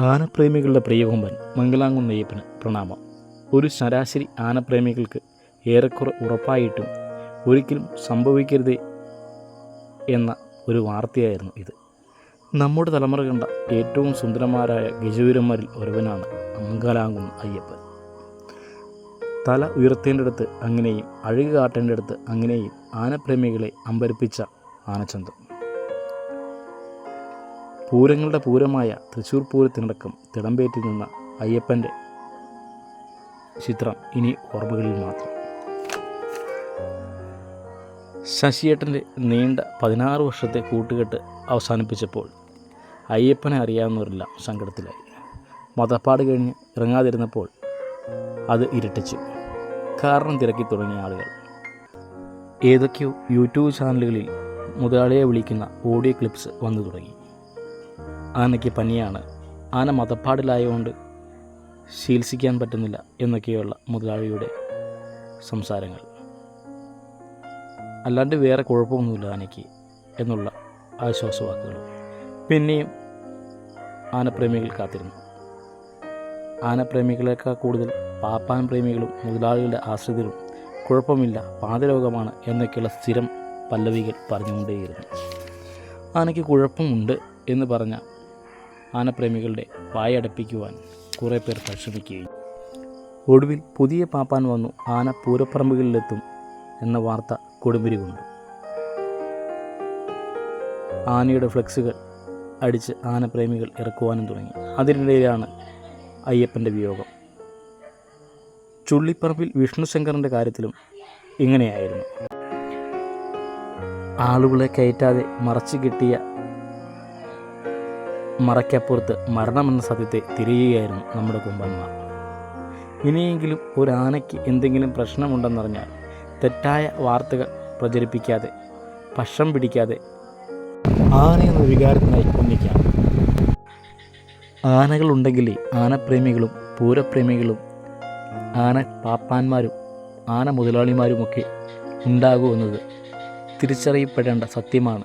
ആനപ്രേമികളുടെ പ്രിയകൊമ്പൻ മംഗലാംകുന്ന് അയ്യപ്പന് പ്രണാമം. ഒരു ശരാശരി ആനപ്രേമികൾക്ക് ഏറെക്കുറെ ഉറപ്പായിട്ടും ഒരിക്കലും സംഭവിക്കരുതേ എന്ന ഒരു വാർത്തയായിരുന്നു ഇത്. നമ്മുടെ തലമുറ കണ്ട ഏറ്റവും സുന്ദരന്മാരായ ഗജവീരന്മാരിൽ ഒരുവനാണ് മംഗലാംകുന്ന് അയ്യപ്പൻ തല ഉയർത്തേണ്ടടുത്ത് അങ്ങനെയും അഴുകാട്ടേണ്ടടുത്ത് അങ്ങനെയും ആനപ്രേമികളെ അമ്പരിപ്പിച്ച ആനച്ചന്തം പൂരങ്ങളുടെ പൂരമായ തൃശ്ശൂർ പൂരത്തിനടക്കം തിടമ്പേറ്റി നിന്ന അയ്യപ്പന്റെ ചിത്രം ഇനി ഓർമ്മകളിൽ മാത്രം. ശശിയേട്ടന്റെ നീണ്ട പതിനാറ് വർഷത്തെ കൂട്ടുകെട്ട് അവസാനിപ്പിച്ചപ്പോൾ അയ്യപ്പനെ അറിയാവുന്നവരെല്ലാം സങ്കടത്തിലായി. മതപ്പാട് കഴിഞ്ഞ് ഇറങ്ങാതിരുന്നപ്പോൾ അത് ഇരട്ടിച്ചു. കാരണം തിരക്കി തുടങ്ങിയ ആളുകൾ. ഏതൊക്കെയോ യൂട്യൂബ് ചാനലുകളിൽ മുതലാളിയെ വിളിക്കുന്ന ഓഡിയോ ക്ലിപ്സ് വന്നു തുടങ്ങി. ആനയ്ക്ക് പനിയാണ്. ആന മതപ്പാടിലായതുകൊണ്ട് ചികിത്സിക്കാൻ പറ്റുന്നില്ല എന്നൊക്കെയുള്ള മുതലാളിയുടെ സംസാരങ്ങൾ. അല്ലാണ്ട് വേറെ കുഴപ്പമൊന്നുമില്ല ആനയ്ക്ക് എന്നുള്ള ആശ്വാസവാക്കുകൾ പിന്നെയും ആനപ്രേമികൾ കാത്തിരുന്നു. ആനപ്രേമികളേക്കാൾ കൂടുതൽ പാപ്പാൻ പ്രേമികളും മുതലാളികളുടെ ആശ്രിതരും കുഴപ്പമില്ല പാതരോഗമാണ് എന്നൊക്കെയുള്ള സ്ഥിരം പല്ലവികൾ പറഞ്ഞുകൊണ്ടേയിരുന്നു. ആനയ്ക്ക് കുഴപ്പമുണ്ട് എന്ന് പറഞ്ഞ ആനപ്രേമികളുടെ വായടപ്പിക്കുവാൻ കുറേ പേർ പരിശ്രമിക്കുകയും. ഒടുവിൽ പുതിയ പാപ്പാൻ വന്നു ആന പൂരപ്പറമ്പുകളിലെത്തും എന്ന വാർത്ത കൊടുമ്പിരി കൊണ്ടു ആനയുടെ ഫ്ലെക്സുകൾ അടിച്ച് ആനപ്രേമികൾ ഇറക്കുവാനും തുടങ്ങി. അതിനിടയിലാണ് അയ്യപ്പന്റെ വിയോഗം. ചുള്ളിപ്പറമ്പിൽ വിഷ്ണുശങ്കറിന്റെ കാര്യത്തിലും ഇങ്ങനെയായിരുന്നു. ആളുകളെ കയറ്റാതെ മറച്ചു കിട്ടിയ മറയ്ക്കപ്പുറത്ത് മരണമെന്ന സത്യത്തെ തിരയുകയായിരുന്നു നമ്മുടെ കുമ്പന്മാർ. ഇനിയെങ്കിലും ഒരു ആനയ്ക്ക് എന്തെങ്കിലും പ്രശ്നമുണ്ടെന്നറിഞ്ഞാൽ തെറ്റായ വാർത്തകൾ പ്രചരിപ്പിക്കാതെ പക്ഷം പിടിക്കാതെ ആന എന്ന വികാരത്തിനായി ഒന്നിക്കാം ആനകളുണ്ടെങ്കിലേ ആനപ്രേമികളും പൂരപ്രേമികളും ആന പാപ്പാന്മാരും ആന മുതലാളിമാരുമൊക്കെ ഉണ്ടാകുമെന്നത് തിരിച്ചറിയപ്പെടേണ്ട സത്യമാണ്.